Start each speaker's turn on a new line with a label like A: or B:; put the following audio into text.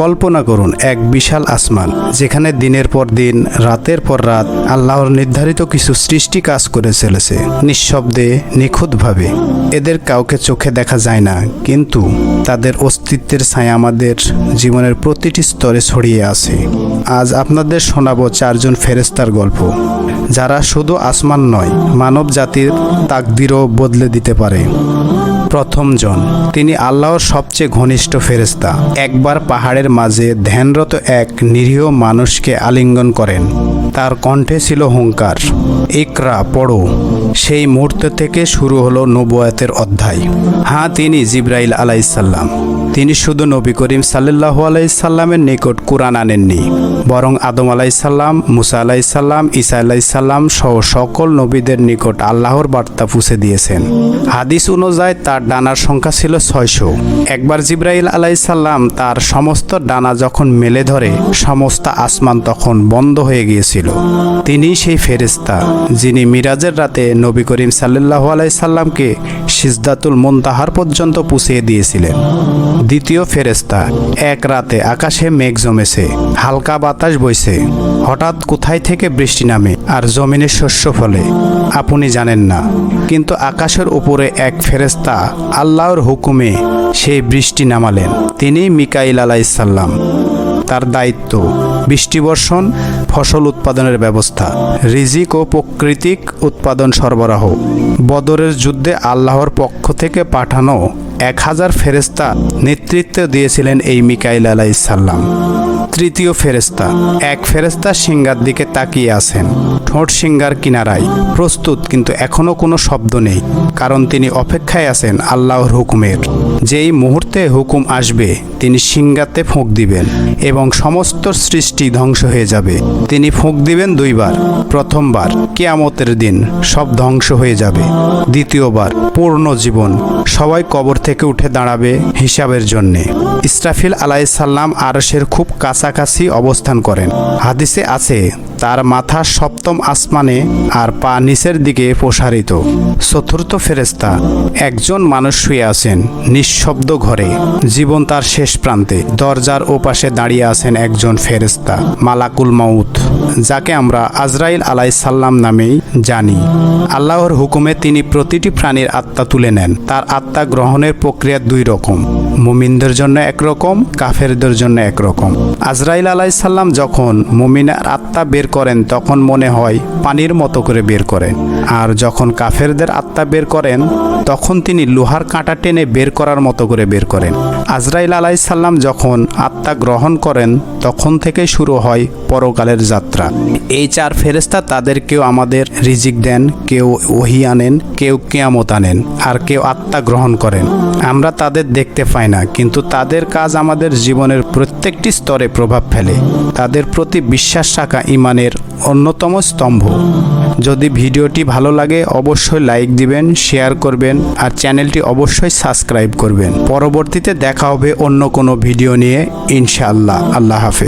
A: কল্পনা করুন এক বিশাল আসমান, যেখানে দিনের পর দিন, রাতের পর রাত আল্লাহর নির্ধারিত কিছু সৃষ্টি কাজ করে চলেছে, নিঃশব্দে, নিখুঁতভাবে। এদের কাউকে চোখে দেখা যায় না, কিন্তু তাদের অস্তিত্বের ছায়া আমাদের জীবনের প্রতিটি স্তরে ছড়িয়ে আছে। আজ আপনাদের শোনাবো চারজন ফেরেস্তার গল্প, যারা শুধু আসমান নয় মানব জাতির তাকদিরও বদলে দিতে পারে। প্রথম জন তিনি আল্লাহর সবচেয়ে ঘনিষ্ঠ ফেরেস্তা একবার পাহাড়ের মাঝে ধ্যানরত এক নিরীহ মানুষকে আলিঙ্গন করেন। তার কণ্ঠে ছিল হুঙ্কার। ইকরা, পড়ো। সেই মুহূর্ত থেকে শুরু হলো নবুয়াতের অধ্যায়। হ্যাঁ তিনি জিব্রাইল আলাইসাল্লাম তিনি শুধু নবী করিম সাল্লাহ আলাইসাল্লামের নিকট কোরআন আনেননি, বরং আদম আলাইসাল্লাম মুসা আলাইসাল্লাম ঈসা আলাইসাল্লাম সহ সকল নবীদের নিকট আল্লাহর বার্তা পুষে দিয়েছেন। হাদিস অনুযায়ী তার ডানার সংখ্যা ছিল ছয়শো। একবার জিব্রাইল আলাইসাল্লাম তার সমস্ত ডানা যখন মেলে ধরে, সমস্ত আসমান তখন বন্ধ হয়ে গিয়েছিল। তিনি সেই ফেরেস্তা যিনি মিরাজের রাতে নবী করিম সাল্লাহ আলাইসাল্লামকে সিজদাতুল মুনতাহার পর্যন্ত পুষিয়ে দিয়েছিলেন। দ্বিতীয় ফেরেস্তা এক রাতে আকাশে মেঘ জমেছে, হালকা বাতাস বইছে। হঠাৎ কোথায় থেকে বৃষ্টি নামে আর জমিনে শস্য ফলে, আপনি জানেন না। কিন্তু আকাশের উপরে এক ফেরেস্তা আল্লাহর হুকুমে সেই বৃষ্টি নামালেন। তিনি মিকাইল আলাইসাল্লাম তার দায়িত্ব বৃষ্টি বর্ষণ, ফসল উৎপাদনের ব্যবস্থা, রিজিক ও প্রকৃতিক উৎপাদন সরবরাহ। বদরের যুদ্ধে আল্লাহর পক্ষ থেকে পাঠানো এক হাজার ফেরেস্তা নেতৃত্ব দিয়েছিলেন এই মিকাইল আলাইসাল্লাম তৃতীয় ফেরেস্তা এক ফেরেস্তা সিঙ্গার দিকে তাকিয়ে আছেন। ঠোঁট সিঙ্গার কিনারায়। প্রস্তুত, কিন্তু এখনও কোনো শব্দ নেই, কারণ তিনি অপেক্ষায় আছেন আল্লাহর হুকুমের। যেই মুহূর্তে হুকুম আসবে, তিনি সিঙ্গাতে ফোঁক দিবেন এবং সমস্ত সৃষ্টি ধ্বংস হয়ে যাবে। তিনি ফোঁক দিবেন দুইবার, প্রথমবার, কেয়ামতের দিন সব ধ্বংস হয়ে যাবে। দ্বিতীয়বার, পূর্ণ জীবন, সবাই কবর থেকে উঠে দাঁড়াবে হিসাবের জন্যে। ইসরাফিল আলাইসাল্লাম আরশের খুব কাছাকাছি অবস্থান করেন। হাদিসে আছে, তার মাথা সপ্তম আসমানে আর পা নিচের দিকে প্রসারিত। চতুর্থ ফেরেস্তা একজন মানুষ শুয়ে আছেন, নিঃশব্দ ঘরে। জীবন তার শেষ প্রান্তে, দরজার ওপাশে দাঁড়িয়ে আছেন একজন ফেরেস্তা মালাকুল মাউত, যাকে আমরা আজরাইল আলাই সাল্লাম নামেই জানি। আল্লাহর হুকুমে তিনি প্রতিটি প্রাণীর আত্মা তুলে নেন। তার আত্মা গ্রহণের প্রক্রিয়া দুই রকম, মুমিনদের জন্য একরকম কাফেরদের জন্য একরকম আজরাইল আলাই সাল্লাম যখন মুমিনার আত্মা বের করেন, তখন মনে হয় পানির মতো করে বের করেন আর যখন কাফেরদের আত্মা বের করেন, তখন তিনি লোহার কাঁটা টেনে বের করার মতো করে বের করেন। আজরাইল আলাই সাল্লাম যখন আত্মা গ্রহণ করেন, তখন থেকে শুরু হয় পরকালের যাত্রা। এই চার ফেরেস্তা তাদের কেউ আমাদের রিজিক দেন, কেউ ওহি আনেন, কেউ কেয়ামত আনেন, আর কেউ আত্মা গ্রহণ করেন। আমরা তাদের দেখতে পাই না, কিন্তু তাদের কাজ আমাদের জীবনের প্রত্যেকটি স্তরে প্রভাব ফেলে। তাদের প্রতি বিশ্বাস রাখা ইমানের অন্যতম স্তম্ভ। যদি ভিডিওটি ভালো লাগে, অবশ্যই লাইক দিবেন, শেয়ার করবেন আর চ্যানেলটি অবশ্যই সাবস্ক্রাইব করবেন। পরবর্তীতে দেখা হবে অন্য কোনো ভিডিও নিয়ে, ইনশাআল্লাহ। আল্লাহ হাফেজ।